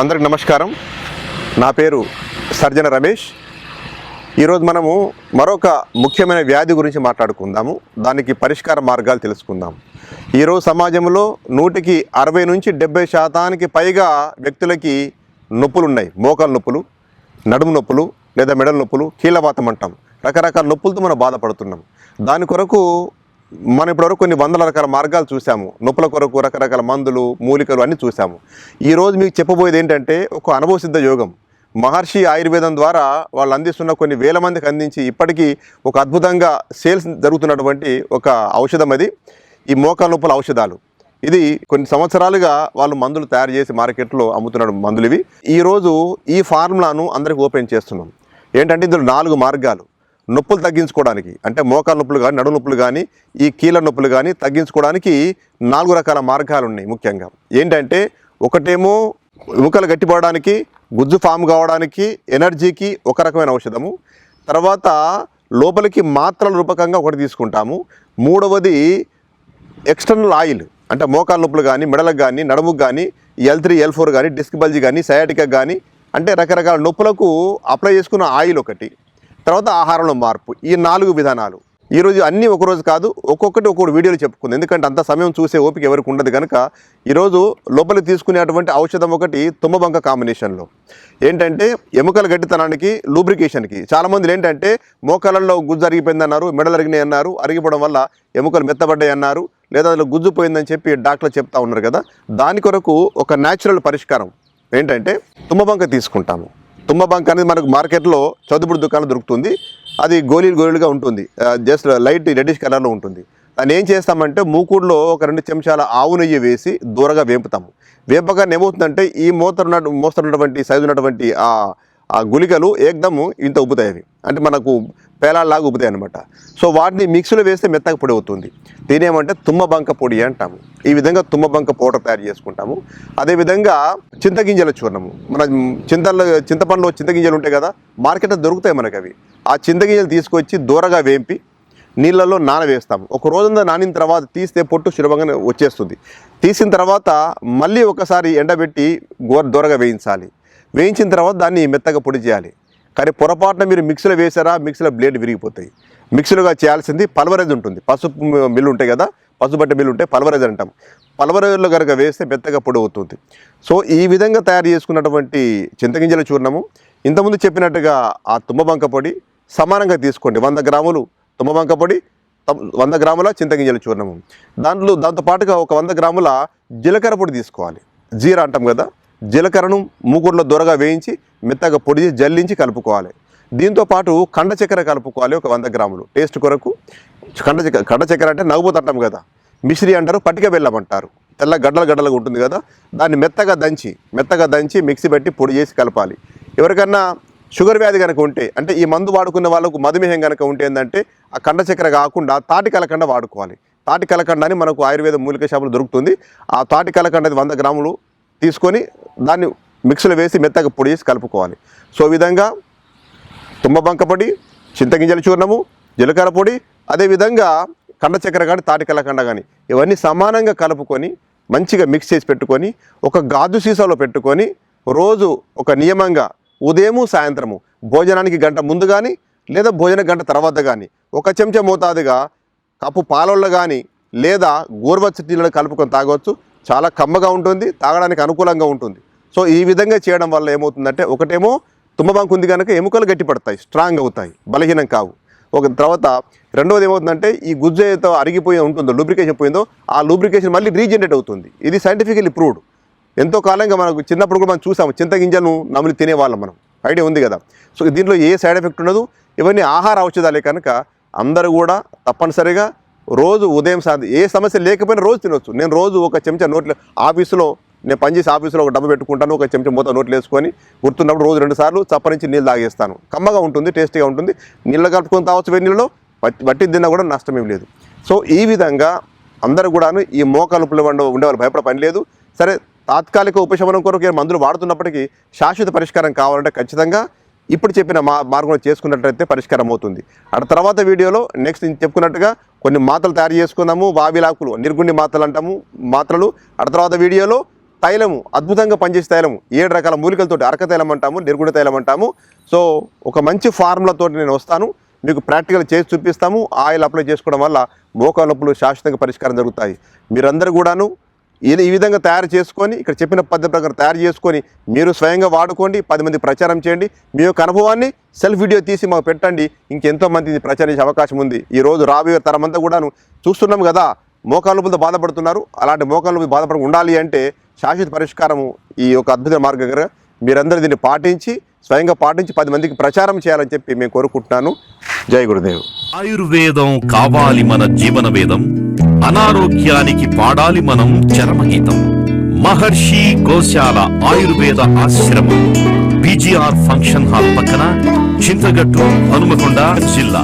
అందరికి నమస్కారం. నా పేరు సర్జన రమేష్. ఈరోజు మనము మరొక ముఖ్యమైన వ్యాధి గురించి మాట్లాడుకుందాము. దానికి పరిష్కార మార్గాలు తెలుసుకుందాం. ఈరోజు సమాజంలో నూటికి అరవై నుంచి డెబ్బై శాతానికి పైగా వ్యక్తులకి నొప్పులు ఉన్నాయి మోకాలు నొప్పులు నడుము నొప్పులు లేదా మెడల నొప్పులు కీళ్ళవాతం అంటాం. రకరకాల నొప్పులతో మనం బాధపడుతున్నాం. దాని కొరకు మనం ఇప్పటివరకు కొన్ని వందల రకాల మార్గాలు చూసాము నొప్పుల కొరకు రకరకాల మందులు మూలికలు అన్నీ చూసాము ఈరోజు మీకు చెప్పబోయేది ఏంటంటే ఒక అనుభవ సిద్ధ యోగం. మహర్షి ఆయుర్వేదం ద్వారా వాళ్ళు అందిస్తున్న కొన్ని వేల మందికి అందించి ఇప్పటికీ ఒక అద్భుతంగా సేల్స్ జరుగుతున్నటువంటి ఒక ఔషధం అది. ఈ మోకాల నొప్పుల ఔషధాలు. ఇది కొన్ని సంవత్సరాలుగా వాళ్ళు మందులు తయారు చేసి మార్కెట్లో అమ్ముతున్నాడు మందులు ఇవి. ఈరోజు ఈ ఫార్ములాను అందరికి ఓపెన్ చేస్తున్నాం. ఏంటంటే ఇందులో నాలుగు మార్గాలు. నొప్పులు తగ్గించుకోవడానికి అంటే మోకాల నొప్పులు కానీ నడు నొప్పులు కానీ ఈ కీళ్ళ నొప్పులు కానీ తగ్గించుకోవడానికి నాలుగు రకాల మార్గాలు ఉన్నాయి ముఖ్యంగా. ఏంటంటే ఒకటేమో ఎముకలు గట్టిపోవడానికి గుజ్జు ఫామ్ కావడానికి ఎనర్జీకి ఒక రకమైన ఔషధము. తర్వాత లోపలికి మాత్రల రూపకంగా ఒకటి తీసుకుంటాము. మూడవది ఎక్స్టర్నల్ ఆయిల్ అంటే మోకాల నొప్పులు కానీ మెడలకు కానీ నడుముకు కానీ ఎల్ త్రీ ఎల్ ఫోర్ కానీ డిస్క్ బల్జీ కానీ సయాటికా కానీ అంటే రకరకాల నొప్పులకు అప్లై చేసుకున్న ఆయిల్ ఒకటి. తర్వాత ఆహారంలో మార్పు. ఈ నాలుగు విధానాలు. ఈరోజు అన్నీ ఒకరోజు కాదు ఒక్కొక్కటి ఒక్కొక్క వీడియోలు చెప్పుకుంది. ఎందుకంటే అంత సమయం చూసే ఓపిక ఎవరికి ఉండదు కనుక ఈరోజు లోపలికి తీసుకునేటువంటి ఔషధం ఒకటి తుమ్మబంక కాంబినేషన్లో. ఏంటంటే ఎముకల గట్టితనానికి లూబ్రికేషన్కి. చాలామంది ఏంటంటే మోకాలలో గుజ్జు అరిగిపోయింది అన్నారు మెడలు అరిగినాయి అన్నారు అరిగిపోవడం వల్ల ఎముకలు మెత్తబడ్డాయి అన్నారు లేదా అందులో గుజ్జు పోయిందని చెప్పి డాక్టర్లు చెప్తా ఉన్నారు కదా. దాని కొరకు ఒక న్యాచురల్ పరిష్కారం ఏంటంటే తుమ్మబంక తీసుకుంటాము. తుమ్మబంక అనేది మనకు మార్కెట్లో చదుపుడు దుకాణం దొరుకుతుంది. అది గోళీలు గోళీలుగా ఉంటుంది. జస్ట్ లైట్ రెడ్డిష్ కలర్లో ఉంటుంది. దాన్ని ఏం చేస్తామంటే మూకుడులో ఒక రెండు చెంచాల ఆవు నెయ్యి వేసి దూరగా వేపుతాము. వేపగానే ఏమవుతుందంటే ఈ మోతరు మోస్తున్నటువంటి సైజు ఉన్నటువంటి ఆ ఆ గుళికలు ఏకదము ఇంత ఉబ్బుతాయి అవి. అంటే మనకు పేలాల్లాగా ఉబ్బుతాయి అనమాట సో వాటిని మిక్సీలో వేస్తే మెత్తగా పొడి అవుతుంది. దీని ఏమంటే తుమ్మబంక పొడి అంటాము. ఈ విధంగా తుమ్మబంక పౌడర్ తయారు చేసుకుంటాము. అదేవిధంగా చింతగింజల చూర్ణము. మన చింతల్లో చింతపండులో చింతగింజలు ఉంటాయి కదా మార్కెట్లో దొరుకుతాయి మనకి అవి. ఆ చింతగింజలు తీసుకొచ్చి దూరగా వేంపి నీళ్ళల్లో నానవేస్తాము. ఒక రోజంతా నానిన తర్వాత తీస్తే పొట్టు సులభంగా వచ్చేస్తుంది. తీసిన తర్వాత మళ్ళీ ఒకసారి ఎండబెట్టి గోర దూరగా వేయించాలి. వేయించిన తర్వాత దాన్ని మెత్తగా పొడి చేయాలి. కానీ పొరపాటున మీరు మిక్సీలో వేసారా మిక్సీలో బ్లేడ్ విరిగిపోతాయి. మిక్సీలుగా చేయాల్సింది పల్వరైజ్ ఉంటుంది. పసుపు మిల్లు ఉంటాయి కదా పసుపు బట్ట మిల్లు ఉంటే పల్వరైజ్ అంటాం. పల్వరైజ్లో కనుక వేస్తే మెత్తగా పొడి అవుతుంది. సో ఈ విధంగా తయారు చేసుకున్నటువంటి చింతగింజల చూర్ణము ఇంతకుముందు చెప్పినట్టుగా ఆ తుమ్మబంక పొడి సమానంగా తీసుకోండి. వంద గ్రాములు తుమ్మబంక పొడి తం- వంద గ్రాముల చింతగింజల చూర్ణము. దాంట్లో దాంతో పాటుగా ఒక వంద గ్రాముల జీలకర్ర పొడి తీసుకోవాలి. జీరా అంటాం కదా జీలకర్రను మూకుడులో దొరగా వేయించి మెత్తగా పొడి చేసి జల్లించి కలుపుకోవాలి. దీంతో పాటు కండ చక్కెర కలుపుకోవాలి ఒక వంద గ్రాములు. టేస్ట్ కొరకు కండ చక్కెర కండ చక్కెర అంటే నవ్వుపోతు అంటాం కదా. మిశ్రీ అంటారు పటిక బెల్లం అంటారు. తెల్ల గడ్డలు గడ్డలుగా ఉంటుంది కదా. దాన్ని మెత్తగా దంచి మెత్తగా దంచి మిక్సీ పెట్టి పొడి చేసి కలపాలి. ఎవరికన్నా షుగర్ వ్యాధి కనుక ఉంటే అంటే ఈ మందు వాడుకున్న వాళ్ళకు మధుమేహం కనుక ఉంటే ఏంటంటే ఆ కండ చక్కెర కాకుండా తాటి కలకండ వాడుకోవాలి. తాటి కలకండ అని మనకు ఆయుర్వేద మూలిక షాపులు దొరుకుతుంది. ఆ తాటి కలకండ వంద గ్రాములు తీసుకొని దాన్ని మిక్సీలో వేసి మెత్తగా పొడి చేసి కలుపుకోవాలి. సో విధంగా తుమ్మబంక పొడి చింతగింజల చూర్ణము జీలకర్ర పొడి అదేవిధంగా కండ చక్కెర కానీ తాటి కండ కానీ ఇవన్నీ సమానంగా కలుపుకొని మంచిగా మిక్స్ చేసి పెట్టుకొని ఒక గాజు సీసాలో పెట్టుకొని రోజు ఒక నియమంగా ఉదయము సాయంత్రము భోజనానికి గంట ముందు కానీ లేదా భోజన గంట తర్వాత కానీ ఒక చెంచా మోతాదుగా కప్పు పాలల్లో కానీ లేదా గోరువచ్చ నీళ్ళని కలుపుకొని తాగవచ్చు. చాలా కమ్మగా ఉంటుంది తాగడానికి అనుకూలంగా ఉంటుంది. సో ఈ విధంగా చేయడం వల్ల ఏమవుతుందంటే ఒకటేమో తుమ్మబంకు ఉంది కనుక ఎముకలు గట్టిపడతాయి స్ట్రాంగ్ అవుతాయి బలహీనం కావు. ఒక తర్వాత రెండవది ఏమవుతుందంటే ఈ గుజ్జు ఏదో అరిగిపోయి ఉంటుందో లూబ్రికేషన్ పోయిందో ఆ లూబ్రికేషన్ మళ్ళీ రీజనరేట్ అవుతుంది. ఇది సైంటిఫికలీ ప్రూవ్డ్ ఎంతో కాలంగా మనకు చిన్నప్పుడు కూడా మనం చూసాము చింతగింజలను నమిలి తినేవాళ్ళం మనం. ఐడియా ఉంది కదా. సో దీంట్లో ఏ సైడ్ ఎఫెక్ట్ ఉండదు ఇవన్నీ ఆహార ఔషధాలే కనుక అందరూ కూడా తప్పనిసరిగా రోజు ఉదయం సాయంత్రం ఏ సమస్య లేకపోయినా రోజు తినొచ్చు. నేను రోజు ఒక చెంచా నోట్లో ఆఫీసులో నేను పనిచేసే ఆఫీసులో ఒక డబ్బు పెట్టుకుంటాను ఒక చెంచా మూత నోట్లు వేసుకొని గుర్తున్నప్పుడు రోజు రెండు సార్లు చప్పరించి నీళ్ళు తాగేస్తాను. కమ్మగా ఉంటుంది టేస్టీగా ఉంటుంది. నీళ్ళు కలుపుకొని తావచ్చు వేడి నీళ్ళలో వట్టి తిన్నా కూడా నష్టమేం లేదు. సో ఈ విధంగా అందరూ కూడాను ఈ మోకాలుపులు ఉండే ఉండేవాళ్ళు భయపడే పని లేదు. సరే తాత్కాలిక ఉపశమనం కొరకు మందులు వాడుతున్నప్పటికీ శాశ్వత పరిష్కారం కావాలంటే ఖచ్చితంగా ఇప్పుడు చెప్పిన మా మార్గంలో చేసుకున్నట్లయితే పరిష్కారం అవుతుంది. అటు తర్వాత వీడియోలో నెక్స్ట్ నేను చెప్పుకున్నట్టుగా కొన్ని మాత్రలు తయారు చేసుకుందాము వావిలాకులు నిర్గుండి మాత్రలు అంటాము మాత్రలు అటు తర్వాత వీడియోలో తైలము అద్భుతంగా పనిచేసే తైలము. ఏడు రకాల మూలికలతోటి అరక తైలం అంటాము నిర్గుణ తైలం అంటాము. సో ఒక మంచి ఫార్ములాతో నేను వస్తాను. మీకు ప్రాక్టికల్ చేసి చూపిస్తాము. ఆయిల్ అప్లై చేసుకోవడం వల్ల మోకాల నొప్పులు శాశ్వతంగా పరిష్కారం జరుగుతాయి. మీరందరూ కూడాను ఇది ఈ విధంగా తయారు చేసుకొని ఇక్కడ చెప్పిన పద్ధతి ప్రకారం తయారు చేసుకొని మీరు స్వయంగా వాడుకోండి పది మంది ప్రచారం చేయండి. మీ యొక్క అనుభవాన్ని సెల్ఫ్ వీడియో తీసి మాకు పెట్టండి. ఇంకెంతో మంది ఇది ప్రచారం చేసే అవకాశం ఉంది. ఈ రోజు రాబోయే తరమంతా కూడాను చూస్తున్నాం కదా మోకాలు బాధపడుతున్నారు. అలాంటి మోకాలు బాధపడ ఉండాలి అంటే శాశ్వత పరిష్కారము ఈ యొక్క అద్భుత మార్గంగా మీరందరూ దీన్ని పాటించి స్వయంగా పాటించి పది మందికి ప్రచారం చేయాలని చెప్పి మేము కోరుకుంటున్నాను. జై గురుదేవ్. ఆయుర్వేదం కావాలి మన జీవన వేదం. అనారోగ్యానికి పాడాలి మనం చరమగీతం. మహర్షి గోశాల ఆయుర్వేద ఆశ్రమం బీజీఆర్ ఫంక్షన్ హాల్ పక్కన చింతగట్టు హనుమకొండ జిల్లా.